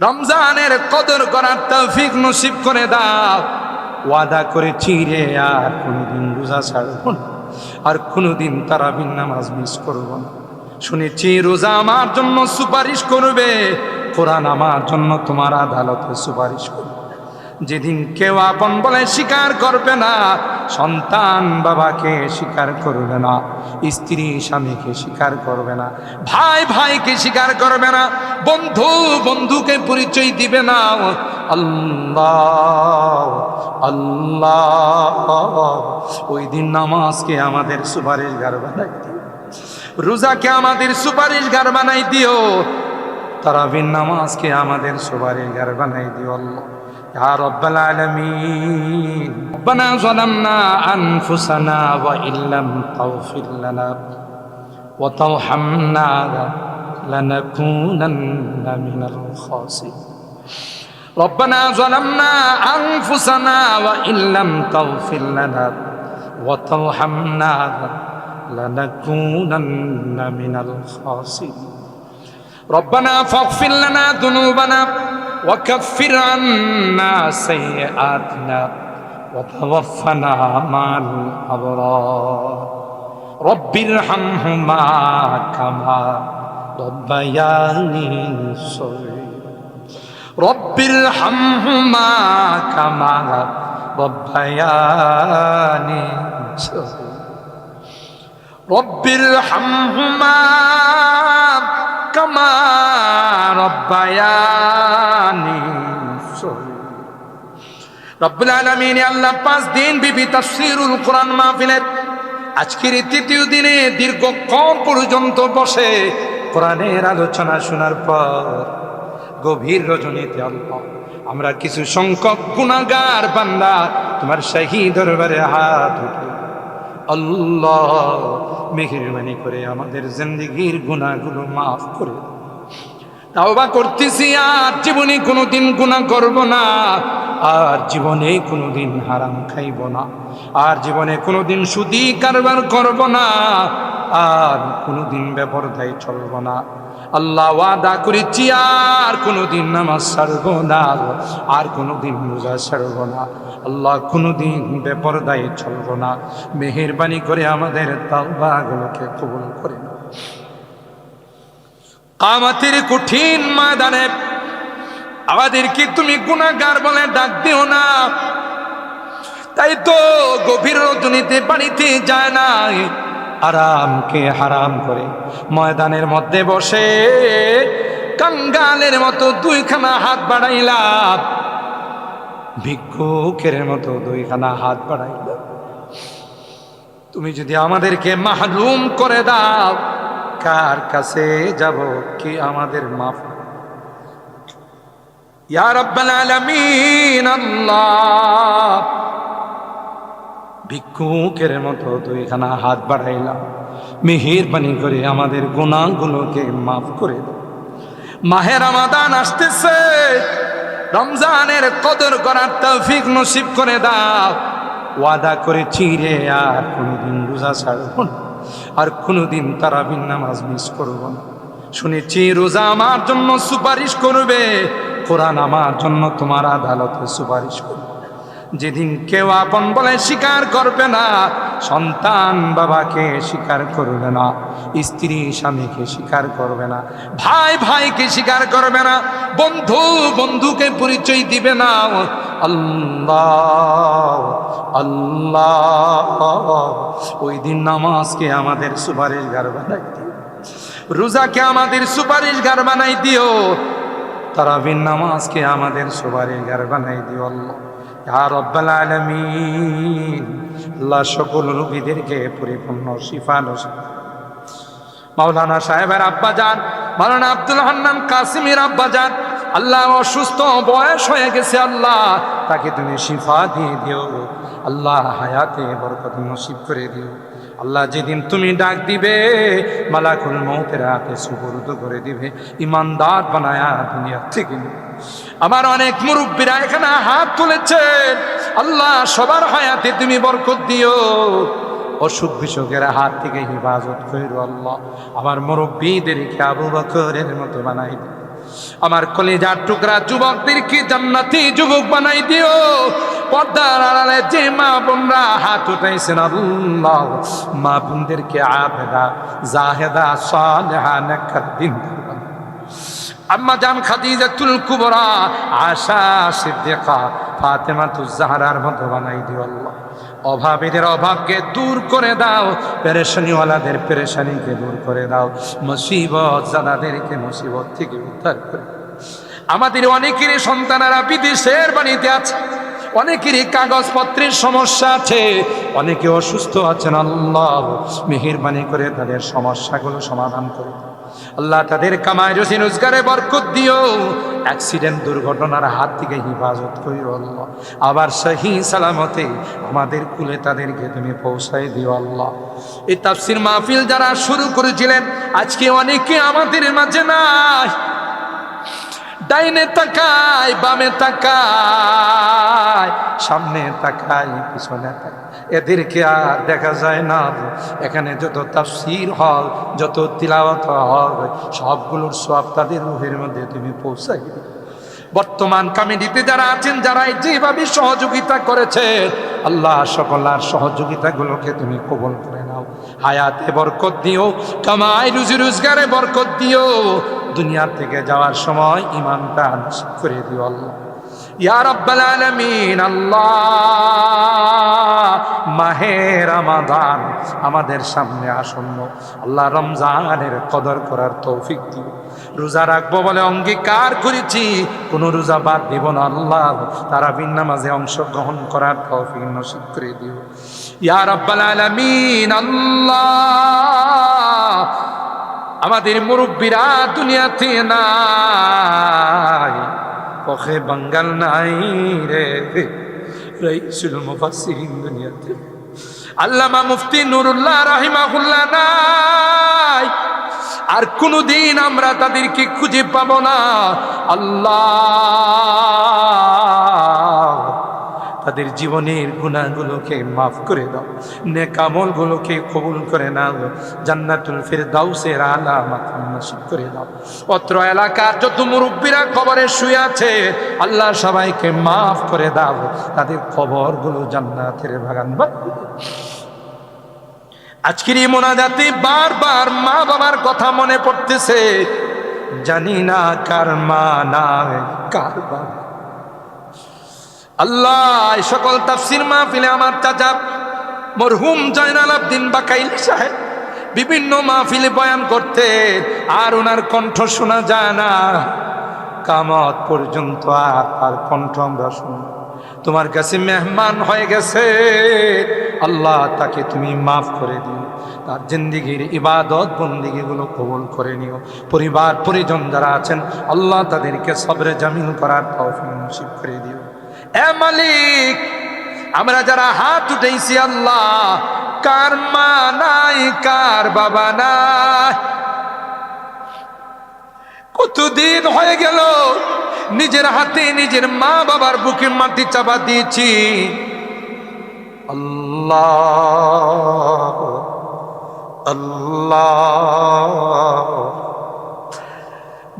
রমজানের কদর করার তৌফিক নসিব করে দাও। ওয়াদা করে চিরে আর কোনোদিন রোজা ছাড়ব না, আর কোনোদিন তারাবিন নামাজ মিস করব না। শুনেছি রোজা আমার জন্য সুপারিশ করবে, কোরআন আমার জন্য তোমার আদালতে সুপারিশ করবে। যেদিন কেউ আপন বলে স্বীকার করবে না, সন্তান বাবাকে স্বীকার করবে না, স্ত্রী স্বামীকে স্বীকার করবে না, ভাই ভাইকে স্বীকার করবে না, বন্ধু বন্ধুকে পরিচয় দিবে না। আল্লাহ আল্লাহ, ওই দিন নামাজকে আমাদের সুপারিশ গার বানাই দিও। রোজাকে আমাদের সুপারিশ গার বানাই দিও। তারা তারাবিন নামাজকে আমাদের সুপারিশ গার বানাই দিও আল্লাহ। يا رب العالمين. ربنا ظلمنا أنفسنا وإن لم تغفر لنا وترحمنا لنكونن من الخاسرين. ربنا ظلمنا أنفسنا وإن لم تغفر لنا وترحمنا لنكونن من الخاسرين. ربنا فاغفر لنا ذنوبنا وكفر عنا سيئاتنا وتوفنا مع الأبرار. رب ارحمهما كما ربياني صغيرا رب ارحمهما كما ربياني صغيرا رب ارحمهما রব্বুল আল্লাহ পাঁচ দিন আজকের তৃতীয় দিনে দীর্ঘক্ষণ পর্যন্ত বসে কোরআনের আলোচনা শোনার পর গভীর রজনীতে অল্প আমরা কিছু সংখ্যক গুণাগার বান্দা, তোমার সেই দরবারে হাত উঠে। আল্লাহ, মেহরবানি করে আমাদের জিন্দগির গুণাগুলো মাফ করে। তাওবা করতেছি, আর জীবনে কোনোদিন গুণা করব না। আর জীবনে কোনোদিন হারাম খাইব না। আর জীবনে কোনোদিন সুদি কারবার করব না। আর কোনোদিন বেপরদায় চলব না। আল্লাহ ওয়াদা করেছি, আর কোনোদিন নামাজ ছাড়ব না, আর কোনোদিন রোজা ছাড়ব না। আল্লাহ কোনোদিন বেপরদায় চলব না। মেহেরবানি করে আমাদের তাওবাগুলোকে কবুল করে নাও। কামাতের কঠিন ময়দানে আমাদেরকে তুমি গুণাগার বলে ডাক দিও না। তাই তো গভীর রজনীতে বাড়িতে যায় না আরামকে হারাম করে। ময়দানের মধ্যে বসে কাঙ্গালের মতো দুইখানা হাত বাড়াইলাম ভিক্ষুকের মতো দুইখানা হাত বাড়াইলাম তুমি যদি আমাদেরকে মাহরুম করে দাও, কার কাছে যাব কি আমাদের মাফ? ইয়া রাব্বাল আলামিন, আল্লাহ। ভিক্ষুকের মতো দুইখানা হাত বাড়াইলাম। মেহেরবানি করে আমাদের গুণাগুলোকে মাফ করে মাহের রমাদান আসতেছে। রমজানের কদর করার তৌফিক নসিব করে দাও। ওয়াদা করে রে, আর কোনোদিন রোজা ছাড়ব না। আর কোনোদিন তারাবিন নামাজ মিস করব না। শুনেছি রোজা আমার জন্য সুপারিশ করবে। কোরআন আমার জন্য তোমার আদালতে সুপারিশ করবে। যেদিন কেউ আপন বলে স্বীকার করবে না, সন্তান বাবাকে স্বীকার করবে না, স্ত্রী স্বামীকে স্বীকার করবে না, ভাই ভাইকে স্বীকার করবে না, বন্ধু বন্ধুকে পরিচয় দিবে না। আল্লাহ আল্লাহ, ওই দিন নামাজকে আমাদের সুপারিশ গার বানাই দিও। রোজাকে আমাদের সুপারিশ গার বানাই দিও। তারাবিন নামাজকে আমাদের সুপারিশ গার বানাই দিও আল্লাহ। আল্লাহ সকল রুগীদেরকে পরিপূর্ণ শিফা নসিব মাওলানা সাহেবের আব্বা যান, মাওলানা আব্দুল হান্নান কাসিমের আব্বা যান, আল্লাহ অসুস্থ, বয়স হয়ে গেছে, আল্লাহ তাকে তুমি শিফা দিয়ে দিও। আল্লাহ হায়াতে বরকত নসিব করে দিও। আল্লাহ যেদিন তুমি ডাক দিবে, মালাকুল মৌতের হাতে সুবরুদ করে দিবে। ইমানদার বানায়া দুনিয়া থেকে। আমার অনেক মুরব্বীরা এখানে হাত তুলেছেন আল্লাহ সবার হায়াতে তুমি বরকত দিও। অসুখ বিসুখের হাত থেকে হিফাজত করো আল্লাহ। আমার মুরব্বীদেরকে আবু বকরের মতো বানাই দিও। আমার কলেজার টুকরা যুবকদেরকে জান্নাতি যুবক বানাই দিও। পর্দার আড়ালে যে মা বোনরা হাত উঠাইছেন আল্লাহ, মা বোনদেরকে আবেদা, জাহেদা, সালেহা নেকর দিন আম্মা জান খাদিজাতুল কুবরা, আশা, সিদ্দিকা, ফাতেমাতুজ জাহরার মতো বানাই দিও আল্লাহ। অভাবীদের অভাবকে দূর করে দাও, পেরেশানিওয়ালাদের পেরেশানিকে দূর করে দাও মুসিবত জাদাদেরকে মুসিবত থেকে উদ্ধার করে আমাদের অনেকেরই সন্তানেরা বিদেশের বাড়িতে আছে। অনেকেরই কাগজপত্রের সমস্যা আছে, অনেকে অসুস্থ আছেন, আল্লাহ মেহেরবানি করে তাদের সমস্যাগুলো সমাধান করে আল্লাহ তাদের কামায় রসি রোজগারে বরকত দিও, অ্যাক্সিডেন্ট দুর্ঘটনার হাত থেকে হিফাজত করিও আল্লাহ। আবার সহি সালামতে আমাদের কুলে তাদেরকে তুমি পৌঁছাই দিও আল্লাহ। এই তাফসির মাহফিল যারা শুরু করেছিলেন, আজকে অনেকে আমাদের মাঝে নাই। ডাইনে তাকায়, বামে তাকায়। সামনে তাকায়, পিছনে তাকায়। এদেরকে আর দেখা যায় না এখানে যত তাফসির হল, যত তিলাওয়াত হয় সবগুলোর সব তাদের রুহের মধ্যে তুমি পৌঁছাই বর্তমান কমিটিতে যারা আছেন যারা যেভাবে সহযোগিতা করেছে, আল্লাহ সকলার সহযোগিতাগুলোকে তুমি কবল করে নাও। হায়াতে বরকত দিও, কামাই রুজি রোজগারে বরকত দিও। দুনিয়ার থেকে যাওয়ার সময় ইমানটা করে দিও আল্লাহ। আলামিন, আল্লাহ আমাদের সামনে আসন্ন। আল্লাহ রমজানের কদর করার তৌফিক দিও রোজা রাখব বলে অঙ্গীকার করেছি, কোনো রোজা বাদ দিব না আল্লাহ। তারা নামাজে অংশগ্রহণ করার তৌফিক নসিব করে দিও। ইয়া রাব্বাল আলামিন, আল্লাহ, আমাদের মুরব্বীরা দুনিয়াতে নাই। পখে বাঙ্গাল নাই রে। রইসুল মুফাসসিরিন দুনিয়াতে। আল্লামা মুফতি নুরুল্লাহ রাহিমাহুল্লাহ নাই। আর কোনদিন আমরা তাদেরকে খুঁজে পাব না। আল্লাহ তাদের জীবনের গুণাগুলোকে মাফ করে দাও নেকামলগুলোকে কবুল করে নাও, জান্নাতুল ফেরদাউসের আলা মাকাম নসিব করে দাও অত্র এলাকার যত মুরব্বীরা খবরে শুয়ে আছে, আল্লাহ সবাইকে মাফ করে দাও, তাদের খবরগুলো জান্নাতের বাগান বা। আজকের এই মোনাজাতে বারবার মা বাবার কথা মনে পড়তেছে, জানি না কার মা না কার বাবা আল্লাহ সকল তাফসির মাহফিলে আমার চাচা মরহুম জয়নাল আবদিন বাকাইলি সাহেব বিভিন্ন মাহফিলে বয়ান করতে আর ওনার কণ্ঠ শোনা যায় না। কামত পর্যন্ত আর তার কণ্ঠ আমরা শুনি তোমার কাছে মেহমান হয়ে গেছে। আল্লাহ তাকে তুমি মাফ করে দিও। তার জিন্দিগির ইবাদত বন্দিগিগুলো কবল করে নিও। পরিবার, পরিজন যারা আছেন, আল্লাহ তাদেরকে সবরে জামিল করার তৌফিক নসিব করে দিও। এ মালিক, আমরা যারা হাত উঠেছি আল্লাহ, কার মা নাই, কার বাবা নাই। কতদিন হয়ে গেল, নিজের হাতে নিজের মা বাবার বুকে মাটি চাপা দিয়েছি। আল্লাহ আল্লাহ।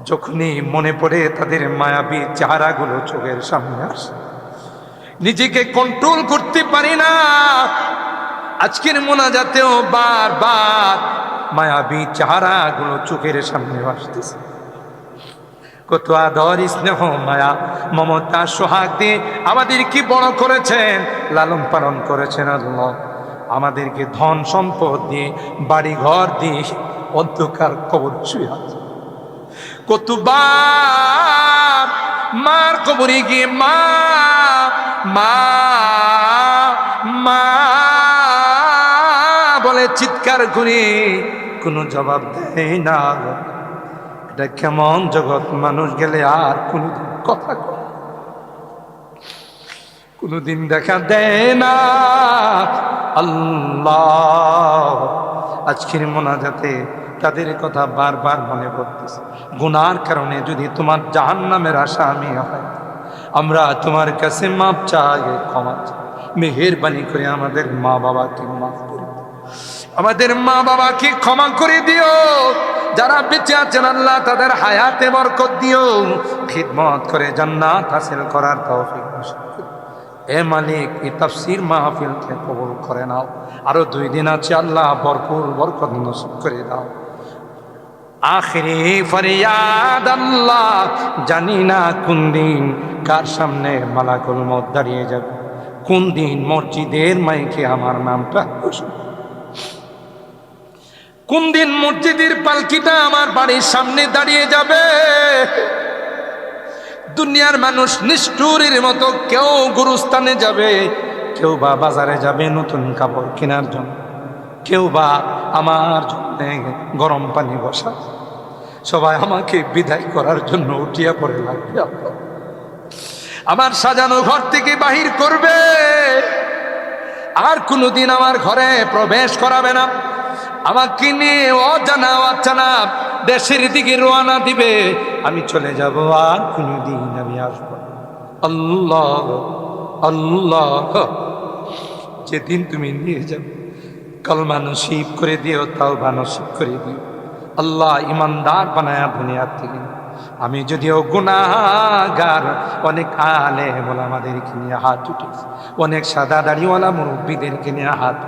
যখনই মনে পড়ে তাদের মায়াবী চেহারাগুলো চোখের সামনে আসে নিজেকে কন্ট্রোল করতে পারি না। আজকের মোনাজাতেও বারবার মায়াবী চেহারাগুলো চোখের সামনে আসতেছে। কত আদর স্নেহ, মায়া, মমতা সোহাগ দিয়ে আমাদের কি বড় করেছেন, লালন পালন করেছেন আল্লাহ। আমাদেরকে ধন সম্পদ দিয়ে বাড়ি ঘর দিয়ে অন্ধকার কবর ছুঁয়ে আছে। কতবার মার কবরে গিয়ে মা মা মা, বলে চিৎকার করে কোনো জবাব দেয় না এটা কেমন জগৎ, মানুষ গেলে আর কোনোদিন কথা কোনোদিন দেখা দেয় না। আল্লাহ, আজকের মোনাজাতে তাদের কথা বারবার মনে পড়তেছে। গুনার কারণে যদি তোমার জাহান নামের আশা আমি হয় আমরা তোমার কাছে মাপ চাই ক্ষমা চাই। মেহেরবানি করে আমাদের মা বাবাকে মাফ করে আমাদের মা বাবাকে ক্ষমা করে দিও। যারা বেঁচে আছেন আল্লাহ, তাদের হায়াতে বরকত দিও। খিদমত করে জান্নাত হাসিল করার তৌফিক এ মালিক এই তাফসির মাহফিলকে কবুল করে নাও। আরও দুই দিন আছে, আল্লাহ ভরপুর বরকত নসিব করে দাও। আখরি ফরিয়াদ আল্লাহ, জানি না কোন দিন কার সামনে মালাকুল মত দাঁড়িয়ে যাবে। কোন দিন মসজিদের মাইকে আমার নামটা কোন দিন মসজিদের পালকিটা আমার বাড়ির সামনে দাঁড়িয়ে যাবে। দুনিয়ার মানুষ নিষ্ঠুরের মতো কেউ গুরুস্থানে যাবে, কেউ বা বাজারে যাবে নতুন কাপড় কেনার জন্য। কেউ বা আমার জন্য গরম পানি বসা। সবাই আমাকে বিদায় করার জন্য উঠিয়া পড়ে লাগবে। আমার সাজানো ঘর থেকে বাহির করবে। আর কোনোদিন আমার ঘরে প্রবেশ করাবে না। আমাকে নিয়ে অজানা অজানা দেশের দিকে রোয়ানা দিবে। আমি চলে যাব, আর কোনোদিন আমি আসব। আল্লাহ আল্লাহ। যেদিন তুমি নিয়ে যাবে। কলমা নসিব করে দিও তাও বা নসিব করে দিও। আল্লাহ ইমানদার বানায়া দুনিয়ার থেকে। আমি যদিও গুনাগার অনেক আলে বলে আমাদেরকে নিয়ে হাত উঠেছে। অনেক সাদা দাড়িওয়ালা মুরব্বীদেরকে নিয়ে হাত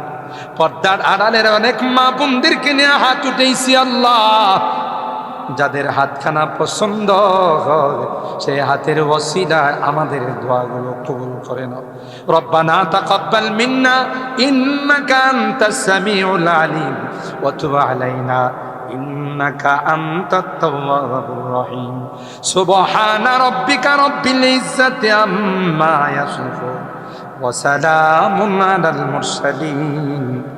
পর্দার আড়ালের অনেক মা বোনদেরকে নিয়ে হাত উঠেছি আল্লাহ। যাদের হাতখানা পছন্দ হয় সেই হাতের ওসিলায় আমাদের দোয়াগুলো কবুল করে নাও। রব্বানা তাকাব্বাল মিন্না, ইন্নাকা আনতাস সামিউল আলিম, ওয়া তুব আলাইনা, ইন্নাকা আনতাত তাওয়াবুর রহিম। সুবহানা রাব্বিকা রব্বিল ইজ্জাতি আম্মা ইয়াসিফুন, ওয়া সালামুন আলাল মুরসালিন।